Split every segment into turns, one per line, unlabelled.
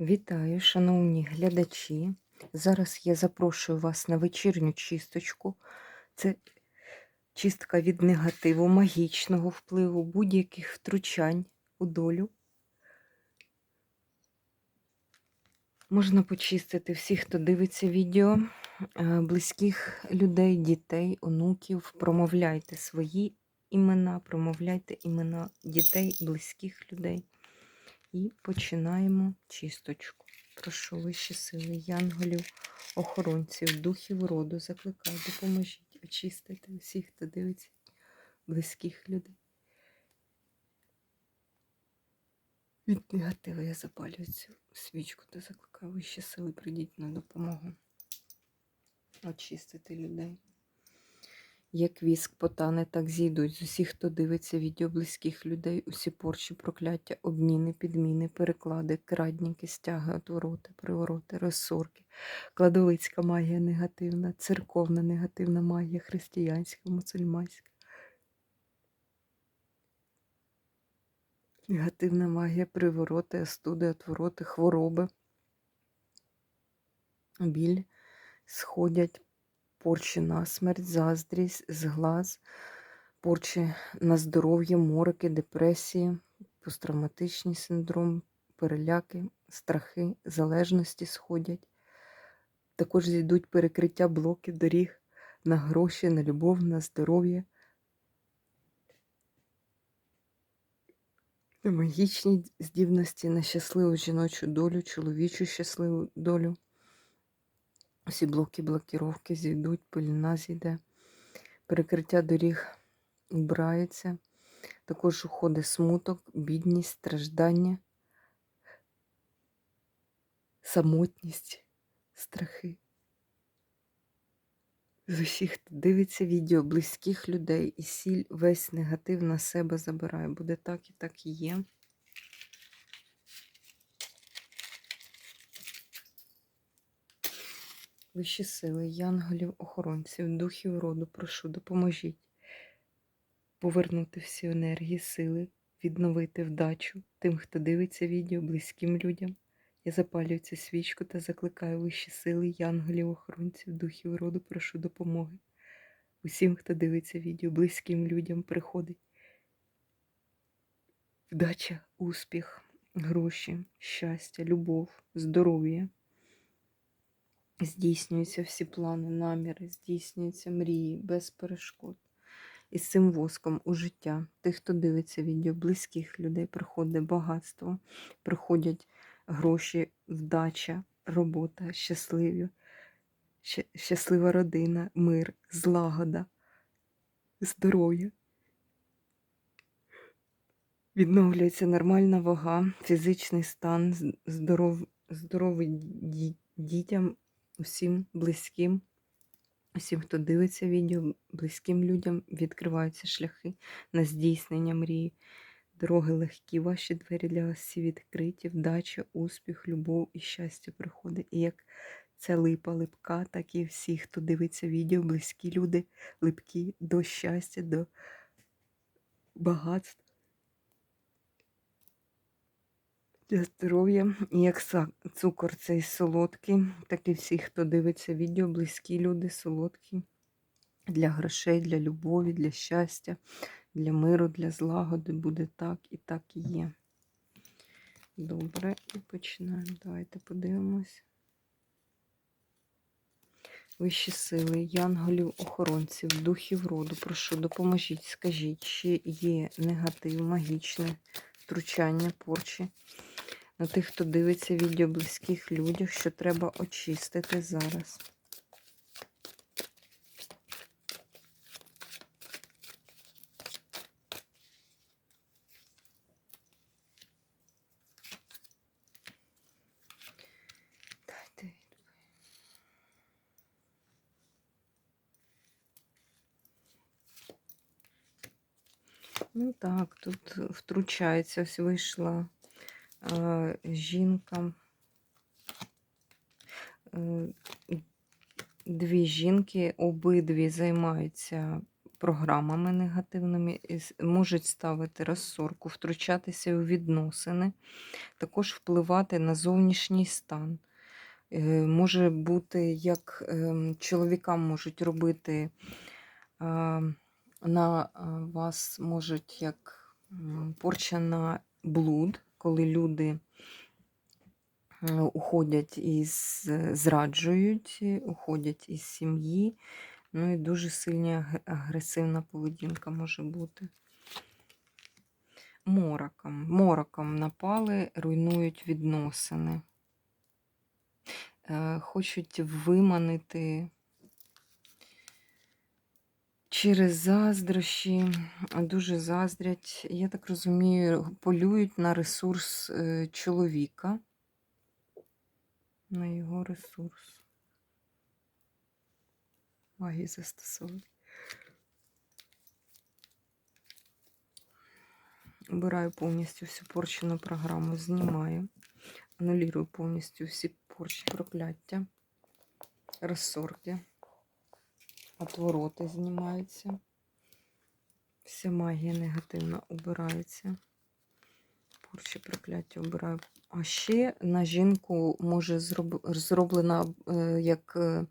Вітаю, шановні глядачі. Зараз я запрошую вас на вечірню чисточку. Це чистка від негативу, магічного впливу, будь-яких втручань у долю. Можна почистити всіх, хто дивиться відео, е, близьких людей, дітей, онуків. Промовляйте свої імена, промовляйте імена дітей, близьких людей. І починаємо чисточку. Прошу вищі сили, янголів, охоронців, духів роду, закликаю, допоможіть очистити всіх, хто дивиться близьких людей. Від негативу я запалюю цю свічку та закликаю вищі сили, прийдіть на допомогу. Очистити людей. Як віск потане, так зійдуть. З усіх, хто дивиться відео близьких людей, усі порчі, прокляття, обміни, підміни, переклади, крадніки, стяги, отвороти, привороти, розсорки, кладовицька магія негативна, церковна негативна магія, християнська, мусульманська. Негативна магія, привороти, остуди, отвороти, хвороби, біль. Сходять порчі на смерть, заздрість, зглаз, порчі на здоров'я, морики, депресії, посттравматичний синдром, переляки, страхи, залежності сходять. Також зійдуть перекриття блоків доріг на гроші, на любов, на здоров'я. Магічні здібності, на щасливу жіночу долю, чоловічу щасливу долю. Всі блоки блокіровки зійдуть, пиліна зійде, перекриття доріг убирається. Також уходить смуток, бідність, страждання, самотність, страхи. З усіх, дивиться відео близьких людей і сіль весь негатив на себе забирає. Буде так і так і є. Вищі сили, янголів, охоронців, духів роду, прошу, допоможіть повернути всі енергії, сили, відновити вдачу тим, хто дивиться відео, близьким людям. Я запалюю цю свічку та закликаю вищі сили, янголів, охоронців, духів роду, прошу допомоги. Усім, хто дивиться відео, близьким людям приходить вдача, успіх, гроші, щастя, любов, здоров'я здійснюються всі плани, наміри, здійснюються мрії без перешкод. І з цим воском у життя тих, хто дивиться відео, близьких людей, приходить багатство, приходять гроші, вдача, робота, щасливі, щаслива родина, мир, злагода, здоров'я. Відновлюється нормальна вага, фізичний стан, здоров, здоровий дітям усім близьким, усім, хто дивиться відео, близьким людям відкриваються шляхи на здійснення мрії. Дороги легкі, ваші двері для вас всі відкриті, вдача, успіх, любов і щастя приходить. І як ця липа липка, так і всі, хто дивиться відео, близькі люди, липкі до щастя, до багатства. для здоров'я. І як цукор цей солодкий, так і всі, хто дивиться відео, близькі люди, солодкі для грошей, для любові, для щастя, для миру, для злагоди буде так і так і є. Добре, і починаємо. Давайте подивимось. Вищі сили, янголів, охоронців, духів роду, прошу, допоможіть, скажіть, чи є негатив, магічне втручання, порчі на тих, хто дивиться відео близьких людях, що треба очистити зараз. Ну так, тут втручається, ось вийшла жінка. Е, дві жінки, обидві займаються програмами негативними, можуть ставити розсорку, втручатися у відносини, також впливати на зовнішній стан. Е, Може бути, як чоловікам можуть робити на вас можуть як порча на блуд, коли люди е, уходять із зраджують, е, уходять із сім'ї. Ну і дуже сильна агресивна поведінка може бути. Мороком. Мороком напали, руйнують відносини. Е, Хочуть виманити через заздрощі, дуже заздрять. Я так розумію, полюють на ресурс е, чоловіка. На його ресурс. Магії застосовують. Убираю повністю всю порчену програму, знімаю. Анулірую повністю всі порчі прокляття, розсорки, отвороти знімаються. Вся магія негативна убирається. Порчі прокляття обираю. А ще на жінку може зроблена е, як е,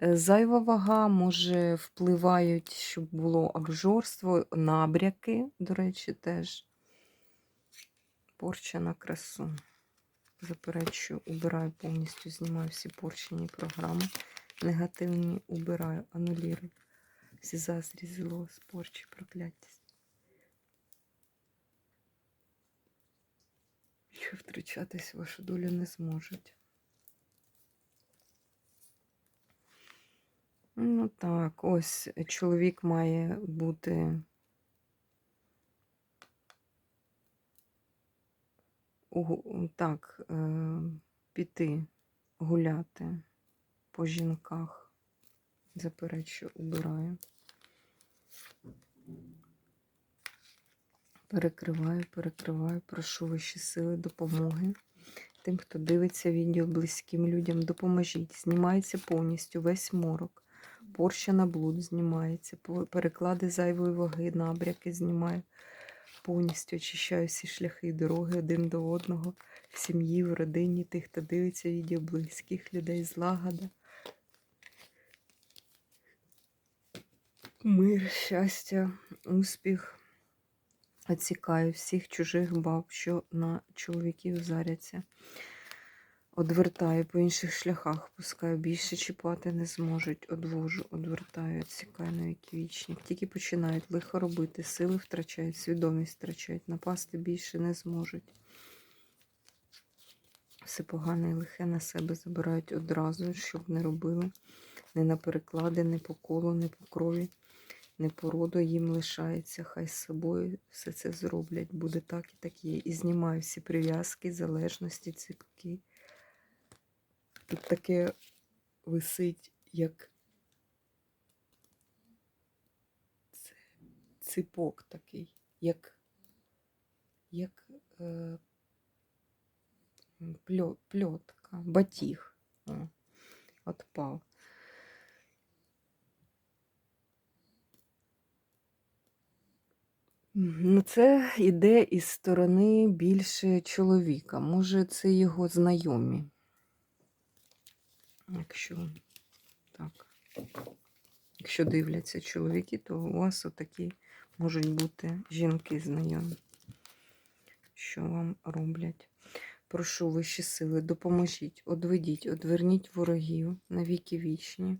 зайва вага, може впливають, щоб було обжорство, набряки, до речі, теж. Порча на красу. Заперечую, убираю повністю, знімаю всі порчені програми. Негативні убираю, анулірую. Всі заздрі, зло, порчі, прокляття. Що втручатись в вашу долю не зможуть. Ну так, ось чоловік має бути так, е, піти гуляти по жінках. Заперечую, убираю. Перекриваю, перекриваю, прошу вищі сили допомоги. Тим, хто дивиться відео близьким людям, допоможіть. Знімається повністю весь морок. Порща на блуд знімається, переклади зайвої ваги, набряки знімаю. Повністю очищаю всі шляхи і дороги один до одного, в сім'ї, в родині, тих, хто дивиться відео близьких людей, злагода. Мир, щастя, успіх. Отсікаю всіх чужих баб, що на чоловіків заряться. Одвертаю по інших шляхах, пускаю, більше чіпати не зможуть. Одвожу, одвертаю, відсікаю на віки вічні. Тільки починають лихо робити, сили втрачають, свідомість втрачають, напасти більше не зможуть. Все погане і лихе на себе забирають одразу, щоб не робили. Не на переклади, не по колу, не по крові, не породу їм лишається. Хай з собою все це зроблять. Буде так і так є. І знімаю всі прив'язки, залежності, ціпки. Тут таке висить, як ципок такий, як, як е, пльотка, батіг. Отпав. Ну, це йде із сторони більше чоловіка. Може, це його знайомі. Якщо так. Якщо дивляться чоловіки, то у вас отакі можуть бути жінки знайомі, що вам роблять. Прошу вищі сили, допоможіть, одведіть, одверніть ворогів на віки вічні.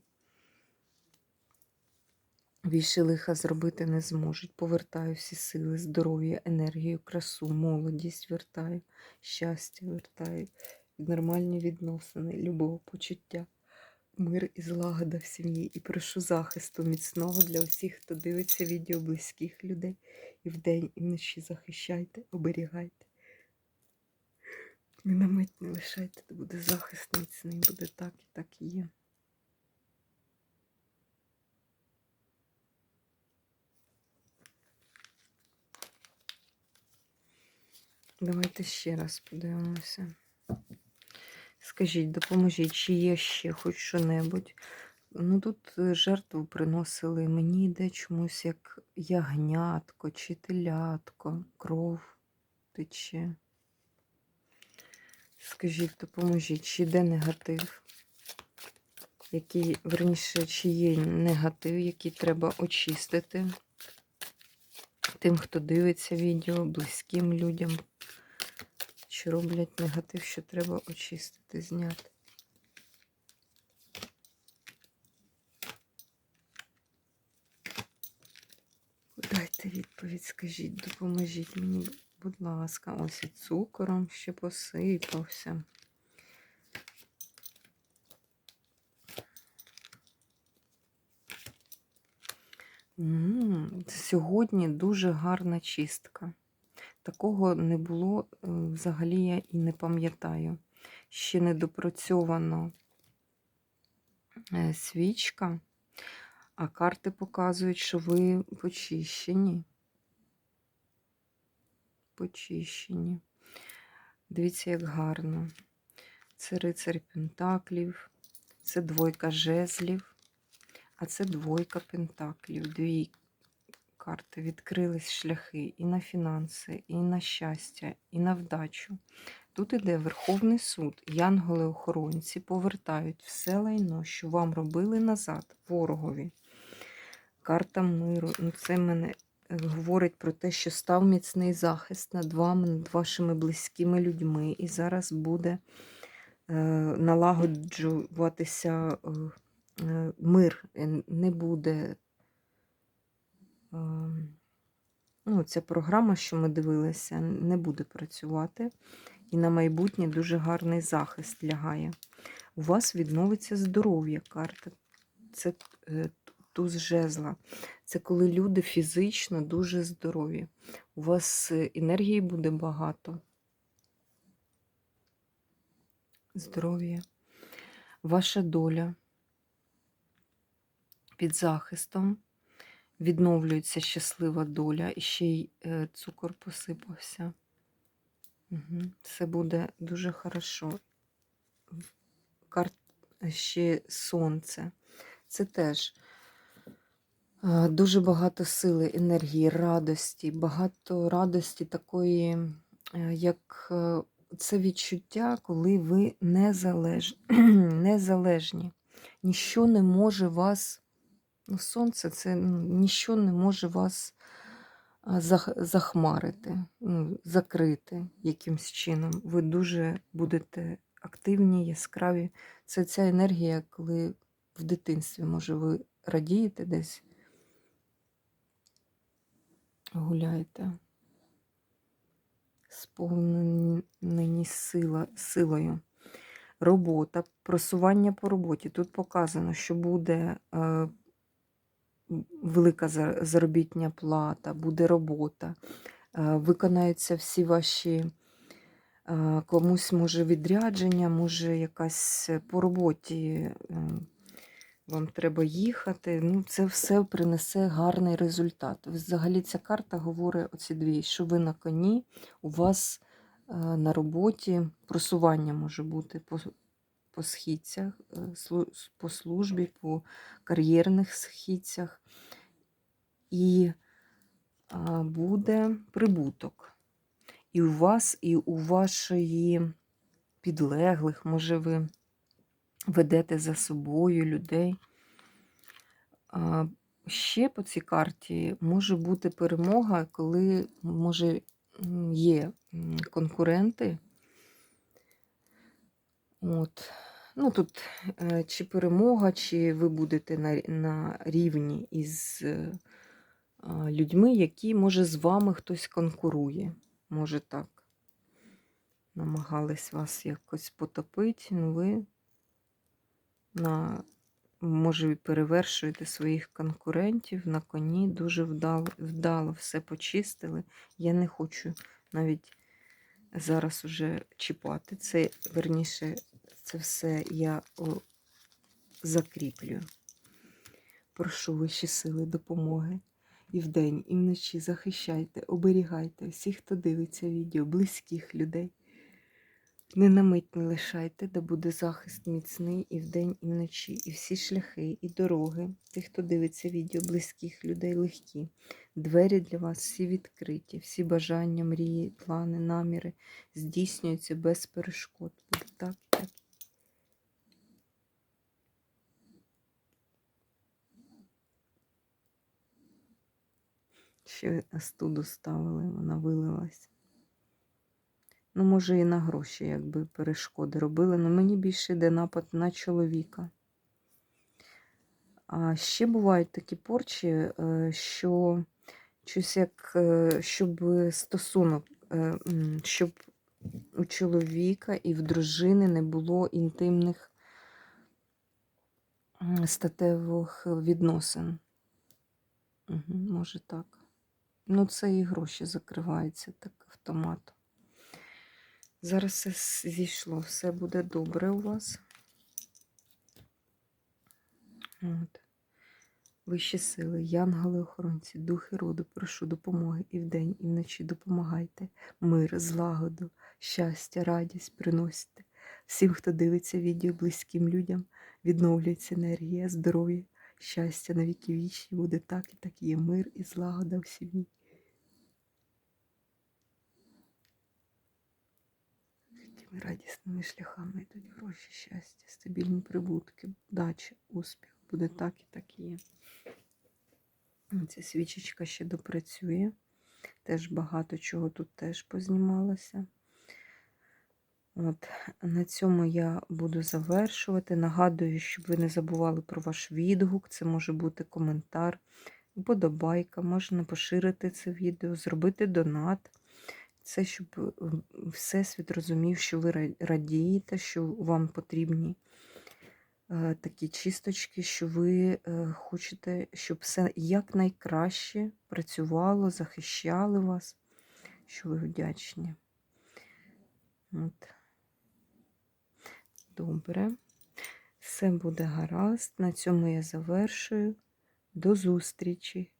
Більше лиха зробити не зможуть. Повертаю всі сили, здоров'я, енергію, красу, молодість вертаю, щастя вертаю, нормальні відносини, любов, почуття, мир і злагода в сім'ї. І прошу захисту міцного для усіх, хто дивиться відео близьких людей. І вдень, і вночі захищайте, оберігайте. Ні на мить не лишайте, то буде захист міцний, буде так і так і є. Давайте ще раз подивимося. Скажіть, допоможіть, чи є ще хоч що-небудь. Ну тут е, жертву приносили. Мені йде чомусь як ягнятко чи телятко, кров тече. Скажіть, допоможіть, чи йде негатив? Який, верніше, чи є негатив, який треба очистити тим, хто дивиться відео, близьким людям, чи роблять негатив, що треба очистити, зняти. Дайте відповідь, скажіть, допоможіть мені, будь ласка, ось і цукором ще посипався. М, Сьогодні дуже гарна чистка. Такого не було е, взагалі я і не пам'ятаю. Ще не допрацьовано е, свічка, а карти показують, що ви почищені. Почищені. Дивіться, як гарно. Це рицарь Пентаклів, це двойка жезлів, а це двойка Пентаклів. Дві карти відкрились шляхи і на фінанси, і на щастя, і на вдачу. Тут іде Верховний суд, янголи-охоронці повертають все лайно, що вам робили назад, ворогові. Карта миру. Ну, це мене е, говорить про те, що став міцний захист над вами, над вашими близькими людьми. І зараз буде е, налагоджуватися е, е, мир, е, не буде. Е, Ну, ця програма, що ми дивилися, не буде працювати. І на майбутнє дуже гарний захист лягає. У вас відновиться здоров'я карта. Це е, туз жезла. Це коли люди фізично дуже здорові. У вас е, енергії буде багато. Здоров'я. Ваша доля під захистом. Відновлюється щаслива доля, і ще й е, цукор посипався. Угу. Це буде дуже хорошо. Карт ще сонце. Це теж е, дуже багато сили, енергії, радості, багато радості такої, е, як це відчуття, коли ви незалеж... незалежні. Ніщо не може вас. Ну, сонце це ну, ніщо не може вас захмарити, ну, закрити якимсь чином. Ви дуже будете активні, яскраві. Це ця енергія, коли в дитинстві, може, ви радієте десь, гуляєте, сповнені сила, силою. Робота, просування по роботі. Тут показано, що буде. Велика заробітня плата, буде робота, е, виконаються всі ваші е, комусь може відрядження, може якась по роботі е, вам треба їхати. Ну, це все принесе гарний результат. Взагалі ця карта говорить оці дві, що ви на коні, у вас на роботі просування може бути по, східцях, е, по службі, по кар'єрних східцях. І буде прибуток. І у вас, і у вашої підлеглих, може, ви ведете за собою людей. Ще по цій карті може бути перемога, коли, може, є конкуренти. От. Ну, тут е, чи перемога, чи ви будете на, на рівні із е, людьми, які, може, з вами хтось конкурує. Може так. Намагались вас якось потопити, ну ви на, може, перевершуєте своїх конкурентів на коні. Дуже вдало, вдало все почистили. Я не хочу навіть зараз уже чіпати. Це, верніше, це все я закріплю. Прошу вищі сили допомоги. І вдень, і вночі захищайте, оберігайте всіх, хто дивиться відео, близьких людей. Не на мить не лишайте, де буде захист міцний і вдень, і вночі, і всі шляхи, і дороги, тих, хто дивиться відео, близьких людей легкі. Двері для вас всі відкриті, всі бажання, мрії, плани, наміри здійснюються без перешкод. Буде так, і так. Ще студу ставили, вона вилилась. Ну, може, і на гроші, якби перешкоди робили. але мені більше йде напад на чоловіка. А ще бувають такі порчі, е, що щось як е, щоб стосунок, е, щоб у чоловіка і в дружини не було інтимних статевих відносин. Угу, може так. Ну, це і гроші закриваються так автоматом. Зараз все зійшло, все буде добре у вас. От. Вищі сили, янголи, охоронці, духи роду, прошу допомоги і вдень, і вночі допомагайте. Мир, злагоду, щастя, радість приносите. Всім, хто дивиться відео близьким людям, відновлюється енергія, здоров'я, щастя на віки вічні. Буде так і так є мир і злагода в сім'ї. Якими радісними шляхами йдуть гроші, щастя, стабільні прибутки, дача, успіх. Буде так і так є. Ця свічечка ще допрацює. Теж багато чого тут теж познімалося. От, на цьому я буду завершувати. Нагадую, щоб ви не забували про ваш відгук. Це може бути коментар, вподобайка, можна поширити це відео, зробити донат. Це щоб Всесвіт розумів, що ви радієте, що вам потрібні е, такі чисточки, що ви е, хочете, щоб все якнайкраще працювало, захищали вас, що ви вдячні. От. Добре. Все буде гаразд. На цьому я завершую. До зустрічі!